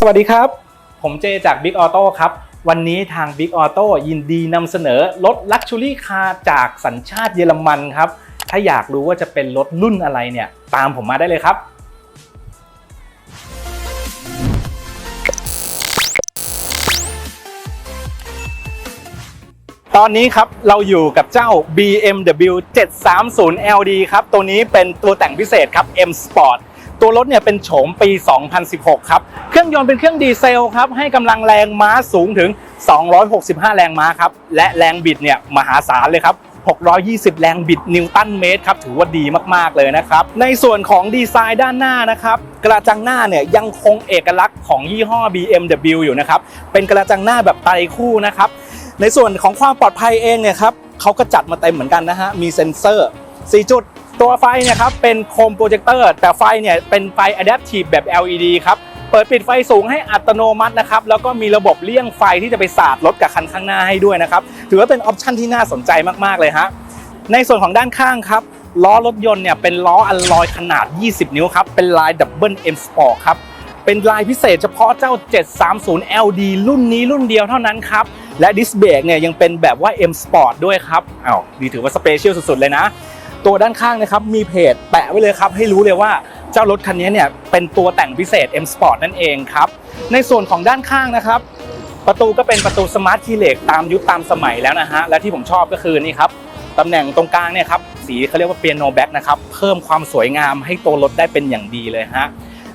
สวัสดีครับ ผมเจจาก Big Auto ครับ วันนี้ทาง Big Auto ยินดีนำเสนอรถ Luxury Car จากสัญชาติเยอรมันครับ ถ้าอยากรู้ว่าจะเป็นรถรุ่นอะไรเนี่ย ตามผมมาได้เลยครับ ตอนนี้ครับเราอยู่กับเจ้า BMW 730 LD ครับ ตัวนี้เป็นตัวแต่งพิเศษครับ M Sport ตัวรถเนี่ยเป็นโฉมปี 2016 ครับ เครื่องยนต์เป็นเครื่องดีเซลครับ ให้กำลังแรงม้าสูงถึง 265 แรงม้าครับ และแรงบิดเนี่ยมหาศาลเลยครับ 620 แรงบิดนิวตันเมตรครับ ถือว่าดีมากๆเลยนะครับ ในส่วนของดีไซน์ด้านหน้านะครับ กระจังหน้าเนี่ยยังคงเอกลักษณ์ของยี่ห้อ BMW อยู่นะครับ เป็นกระจังหน้าแบบไตรคู่นะครับ ในส่วนของความปลอดภัยเองเนี่ยครับเขาก็จัดมาเต็มเหมือนกันนะฮะ มีเซ็นเซอร์ 4 จุด ตัวไฟเนี่ยครับเป็นโคมโปรเจคเตอร์แต่ไฟเนี่ยเป็นไฟ Adaptive แบบ LED ครับเปิดปิดไฟสูงให้อัตโนมัตินะครับแล้วก็มีระบบเลี่ยงไฟที่จะไปสาดรถกับคันข้างหน้าให้ด้วยนะครับถือว่าเป็นออปชันที่น่าสนใจมากๆเลยฮะในส่วนของด้านข้างครับล้อรถยนต์เนี่ยเป็นล้ออัลลอยขนาด 20 นิ้วครับเป็นลายดับเบิลเอ็มสปอร์ครับเป็นลายพิเศษเฉพาะเจ้า 730 LD รุ่นนี้รุ่นเดียวเท่านั้นครับและดิสเบรกเนี่ยยังเป็นแบบว่า M Sport ด้วยครับอ้าวนี่ถือว่าสเปเชียลสุดๆเลยนะ ตัวด้านข้างนะครับมีเพจแปะไว้เลยครับให้รู้เลยว่าเจ้ารถคันนี้เนี่ยเป็นตัวแต่งพิเศษ M Sport นั่นเองครับในส่วนของด้านข้างนะครับประตูก็เป็นประตูสมาร์ทคีย์เล็กตามยุคตามสมัยแล้วนะฮะและที่ผมชอบก็คือนี่ครับตำแหน่งตรงกลางเนี่ยครับสีเขาเรียกว่าเปียโนแบ็กนะครับเพิ่มความสวยงามให้ตัวรถได้เป็นอย่างดีเลยฮะ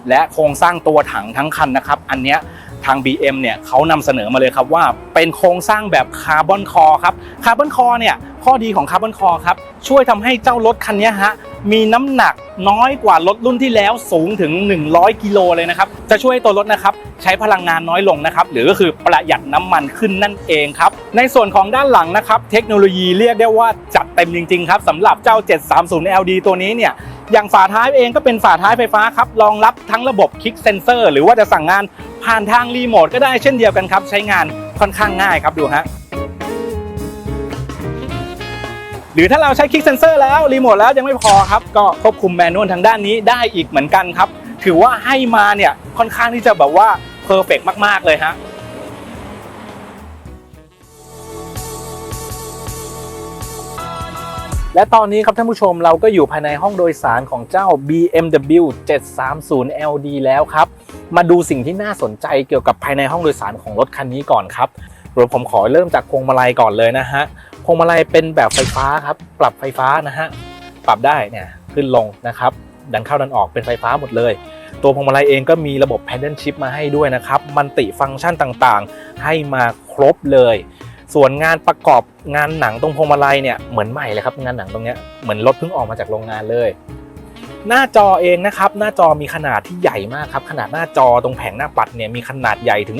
และโครงสร้างตัวถังทั้งคันนะครับ อันเนี้ย ทาง BM เนี่ยเขานำเสนอมาเลยครับว่าเป็นโครงสร้างแบบคาร์บอนคอครับคาร์บอนคอเนี่ยข้อดีของคาร์บอนคอครับช่วยทำให้เจ้ารถคันนี้ฮะมีน้ำหนักน้อยกว่ารถรุ่นที่แล้วสูงถึง 100 กิโลเลยนะครับ จะช่วยให้ตัวรถนะครับใช้พลังงานน้อยลงนะครับ หรือก็คือประหยัดน้ำมันขึ้นนั่นเองครับ ในส่วนของด้านหลังนะครับ เทคโนโลยีเรียกได้ว่าจัดเต็มจริงๆครับสำหรับเจ้า 730 LD ตัวนี้เนี่ยอย่างฝาท้ายเองก็เป็นฝาท้ายไฟฟ้าครับรองรับทั้งระบบคลิกเซนเซอร์ หรือว่าจะสั่งงาน ผ่านทางรีโมทก็ได้เช่นเดียวกันครับ ใช้งานค่อนข้างง่ายครับดูฮะหรือถ้าเราใช้คลิกเซนเซอร์แล้วรีโมทแล้วยังไม่พอครับ ก็ควบคุมแมนนวลทางด้านนี้ได้อีกเหมือนกันครับ ถือว่าให้มาเนี่ยค่อนข้างที่จะแบบว่าเพอร์เฟกมาก ๆ เลยฮะ และตอนนี้ครับท่านผู้ชมเราก็อยู่ภายในห้องโดยสารของเจ้า BMW 730 LD แล้วครับ มาดูสิ่งที่น่าสนใจเกี่ยวกับภายในห้องโดยสารของรถคันนี้ก่อนครับเดี๋ยวผมขอเริ่มจากพวงมาลัยก่อนเลยนะฮะพวงมาลัยเป็นแบบไฟฟ้าครับ ปรับไฟฟ้านะฮะปรับได้เนี่ยขึ้นลงนะครับ ดันเข้าดันออกเป็นไฟฟ้าหมดเลย ตัวพวงมาลัยเองก็มีระบบ Paddle Shift มาให้ด้วยนะครับ มันติฟังก์ชันต่างๆ ให้มาครบเลย ส่วนงานประกอบงานหนังตรงพวงมาลัยเนี่ยเหมือนใหม่เลยครับงานหนังตรงเนี้ยเหมือนรถเพิ่งออกมาจากโรงงานเลย หน้าจอเองนะครับ หน้าจอมีขนาดที่ใหญ่มากครับ ขนาดหน้าจอตรงแผงหน้าปัดเนี่ยมีขนาดใหญ่ถึง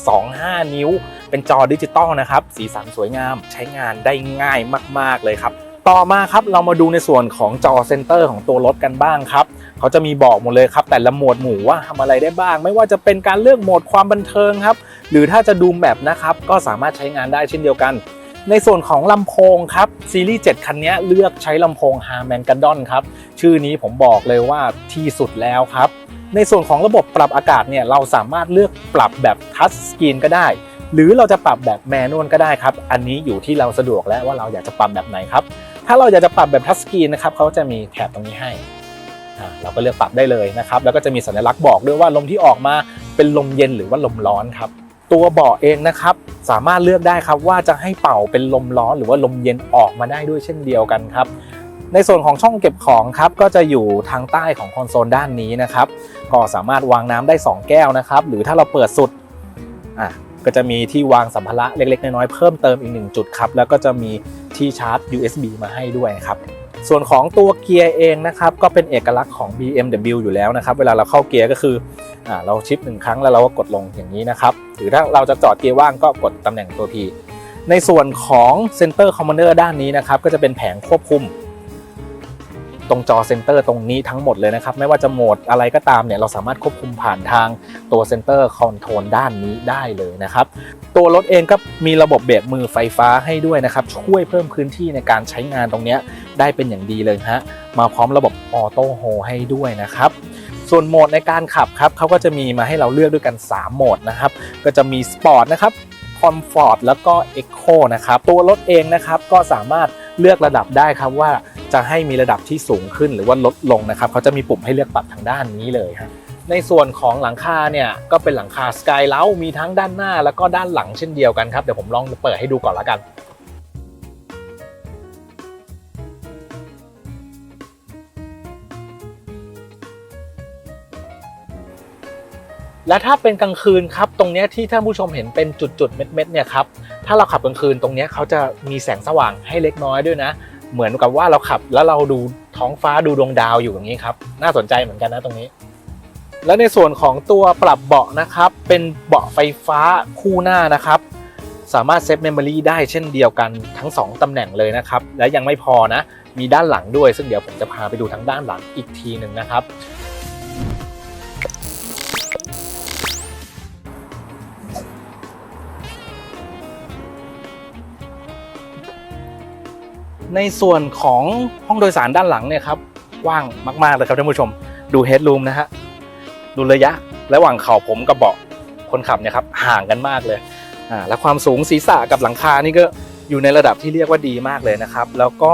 10.25 นิ้ว เป็นจอดิจิตอลนะครับ สีสันสวยงามใช้งานได้ง่ายมาก ๆเลยครับ ต่อมาครับเรามาดูในส่วนของจอเซนเตอร์ของตัวรถกันบ้างครับ เขาจะมีบอกหมดเลยครับ แต่ละหมวดหมู่ว่าทำอะไรได้บ้าง ไม่ว่าจะเป็นการเลือกโหมดความบันเทิงครับ หรือถ้าจะดูแมปนะครับ ก็สามารถใช้งานได้เช่นเดียวกัน ในส่วนของลำโพงครับ ซีรีส์ 7 คันนี้เลือกใช้ลำโพง Harman Kardon ครับ ชื่อนี้ผมบอกเลยว่าที่สุดแล้วครับ ในส่วนของระบบปรับอากาศเนี่ยเราสามารถเลือกปรับแบบทัชสกรีนก็ได้ หรือเราจะปรับแบบแมนนวลก็ได้ครับ อันนี้อยู่ที่เราสะดวกแล้วว่าเราอยากจะปรับแบบไหนครับ ถ้าเราอยากจะปรับแบบทัชสกรีนนะครับเขาจะมีแถบตรงนี้ให้ เราก็เลือกปรับได้เลยนะครับแล้วก็จะมีสัญลักษณ์บอกด้วยว่าลมที่ออกมาเป็นลมเย็นหรือว่าลมร้อนครับตัวเบาะเองนะครับสามารถเลือกได้ครับว่าจะให้เป่าเป็นลมร้อนหรือว่าลมเย็นออกมาได้ด้วยเช่นเดียวกันครับในส่วนของช่องเก็บของครับก็จะอยู่ทางใต้ของคอนโซลด้านนี้นะครับก็สามารถวางน้ำได้ 2 แก้วนะครับหรือถ้าเราเปิดสุดอะก็จะมีที่วางสัมภาระเล็กๆ น้อยๆเพิ่มเติมอีก 1 จุดครับแล้วก็จะมีที่ชาร์จ USB มาให้ด้วยครับ ส่วนของตัวเกียร์เองนะครับก็เป็นเอกลักษณ์ของ BMW อยู่แล้วนะครับ เวลาเราเข้าเกียร์ก็คืออเราชิปหนึ่งครั้งแล้วเราก็กดลงอย่างนี้นะครับ หรือถ้าเราจะจอดเกียร์ว่างก็กดตำแหน่งตัว P ในส่วนของ Center Commander ด้านนี้นะครับก็จะเป็นแผงควบคุม ตรงจอเซนเตอร์ตรงนี้ทั้งหมดเลยนะครับ ไม่ว่าจะโหมดอะไรก็ตามเนี่ยเราสามารถควบคุมผ่านทางตัวเซนเตอร์คอนโทรลด้านนี้ได้เลยนะครับ ตัวรถเองก็มีระบบเบรกมือไฟฟ้าให้ด้วยนะครับ ช่วยเพิ่มพื้นที่ในการใช้งานตรงนี้ได้เป็นอย่างดีเลยฮะมาพร้อมระบบออโต้โฮให้ด้วยนะครับส่วนโหมดในการขับครับเขาก็จะมีมาให้เราเลือกด้วยกัน 3 โหมดนะครับ ก็จะมีสปอร์ตนะครับคอมฟอร์ตแล้วก็เอ็กโคนะครับ ตัวรถเองนะครับก็สามารถเลือกระดับได้ครับว่า จะให้มีระดับที่สูงขึ้นหรือว่าลดลงนะครับเขาจะมีปุ่มให้เลือกปรับทางด้านนี้เลยครับในส่วนของหลังคาเนี่ยก็เป็นหลังคาสกายเล้ามีทั้งด้านหน้าแล้วก็ด้านหลังเช่นเดียวกันครับเดี๋ยวผมลองเปิดให้ดูก่อนละกันและถ้าเป็นกลางคืนครับตรงนี้ที่ท่านผู้ชมเห็นเป็นจุดๆเม็ดๆเนี่ยครับถ้าเราขับกลางคืนตรงนี้เขาจะมีแสงสว่างให้เล็กน้อยด้วยนะ เหมือนกับว่าเราขับแล้วเราดูท้องฟ้าดูดวงดาวอยู่อย่างนี้ครับ น่าสนใจเหมือนกันนะตรงนี้ และในส่วนของตัวปรับเบาะนะครับ เป็นเบาะไฟฟ้าคู่หน้านะครับ สามารถเซฟเมมโมรีได้เช่นเดียวกันทั้ง 2 ตำแหน่งเลยนะครับ และยังไม่พอนะ มีด้านหลังด้วย ซึ่งเดี๋ยวผมจะพาไปดูทางด้านหลังอีกทีหนึ่งนะครับ ในส่วนของห้องโดยสารด้านหลังเนี่ยครับกว้างมากๆเลยครับท่านผู้ชม ดูเฮดรูมนะฮะดูระยะระหว่างเข่าผมกับเบาะคนขับเนี่ยครับห่างกันมากเลยอ่าและความสูงศีรษะกับหลังคานี่ก็อยู่ในระดับที่เรียกว่าดีมากเลยนะครับ แล้วก็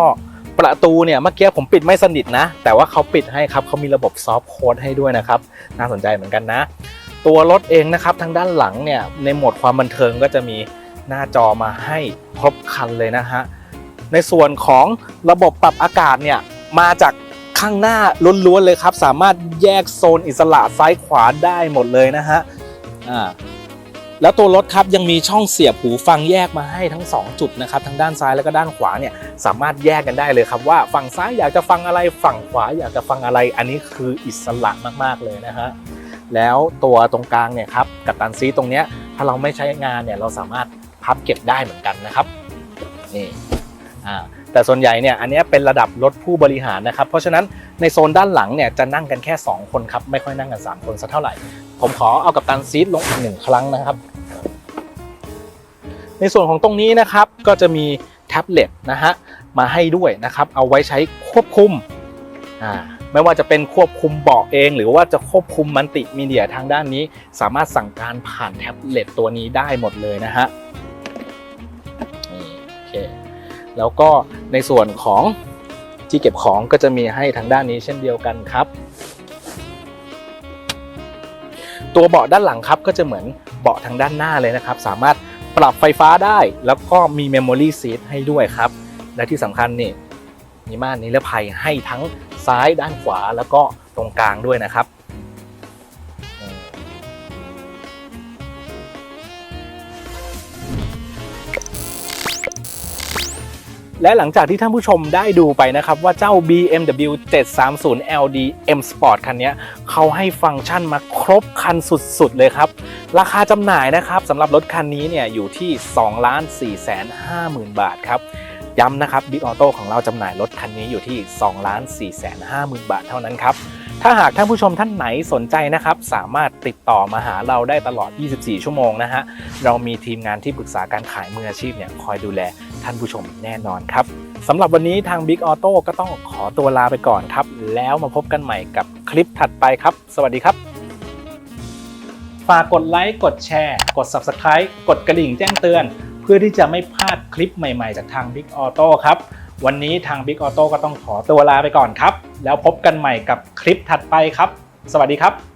ประตูเนี่ยเมื่อกี้ผมปิดไม่สนิทนะ แต่ว่าเขาปิดให้ครับเขามีระบบซอฟต์โค้ดให้ด้วยนะครับ น่าสนใจเหมือนกันนะ ตัวรถเองนะครับทางด้านหลังเนี่ยในโหมดความบันเทิงก็จะมีหน้าจอมาให้ครบครันเลยนะฮะ ในส่วนของระบบปรับอากาศเนี่ยมาจากข้างหน้าล้วนๆเลยครับ สามารถแยกโซนอิสระซ้ายขวาได้หมดเลยนะฮะอ่าแล้วตัวรถครับยังมีช่องเสียบหูฟังแยกมาให้ทั้ง 2 จุดนะครับทั้งด้านซ้ายแล้วก็ด้านขวาเนี่ยสามารถแยกกันได้เลยครับว่าฝั่งซ้ายอยากจะฟังอะไรฝั่งขวาอยากจะฟังอะไร อันนี้คืออิสระมากๆเลยนะฮะแล้วตัวตรงกลางเนี่ยครับกับตันซีตรงเนี้ยถ้าเราไม่ใช้งานเนี่ยเราสามารถพับเก็บได้เหมือนกันนะครับนี่ แต่ส่วนใหญ่เนี่ยอันนี้เป็นระดับรถผู้บริหารนะครับ เพราะฉะนั้นในโซนด้านหลังเนี่ยจะนั่งกันแค่ 2 คนครับ ไม่ค่อยนั่งกัน 3 คนสักเท่าไหร่ ผมขอเอากับตันซีทลงอีกหนึ่งครั้งนะครับ ในส่วนของตรงนี้นะครับก็จะมีแท็บเล็ตนะฮะมาให้ด้วยนะครับ เอาไว้ใช้ควบคุมอ่าไม่ว่าจะเป็นควบคุมเบาะเอง หรือว่าจะควบคุมมัลติมีเดียทางด้านนี้ สามารถสั่งการผ่านแท็บเล็ตตัวนี้ได้หมดเลยนะฮะ แล้วก็ในส่วนของที่เก็บของก็จะมีให้ทางด้านนี้เช่นเดียวกันครับ ตัวเบาะด้านหลังครับก็จะเหมือนเบาะทางด้านหน้าเลยนะครับ สามารถปรับไฟฟ้าได้แล้วก็มี Memory Seat ให้ด้วยครับ และที่สำคัญนี่มีม่านนิรภัยให้ทั้งซ้ายด้านขวาแล้วก็ตรงกลางด้วยนะครับ และหลังจากที่ท่านผู้ชมได้ดูไปนะครับว่าเจ้า BMW 730 LD M Sport คันนี้เขาให้ฟังก์ชันมาครบคันสุดๆเลยครับ ราคาจำหน่ายนะครับสำหรับรถคันนี้เนี่ยอยู่ที่ 2 4 5 0 0 0 0บาทครับย้ำนะครับ Big Auto ของเราจำหน่ายรถคันนี้อยู่ที่ 2 4 5 0 0 0 0บาทเท่านั้นครับ ถ้าหากท่านผู้ชมท่านไหนสนใจนะครับ สามารถติดต่อมาหาเราได้ตลอด 24 ชั่วโมงนะฮะ เรามีทีมงานที่ปรึกษาการขายมืออาชีพเนี่ยคอยดูแลท่านผู้ชมแน่นอนครับสำหรับวันนี้ทาง Big Auto ก็ต้องขอตัวลาไปก่อนครับ แล้วมาพบกันใหม่กับคลิปถัดไปครับ สวัสดีครับ ฝากกดไลค์กดแชร์ กด Subscribe กดกระดิ่งแจ้งเตือน เพื่อที่จะไม่พลาดคลิปใหม่ๆ จากทาง Big Auto ครับ วันนี้ทาง Big Auto ก็ต้องขอตัวลาไปก่อนครับ แล้วพบกันใหม่กับคลิปถัดไปครับ สวัสดีครับ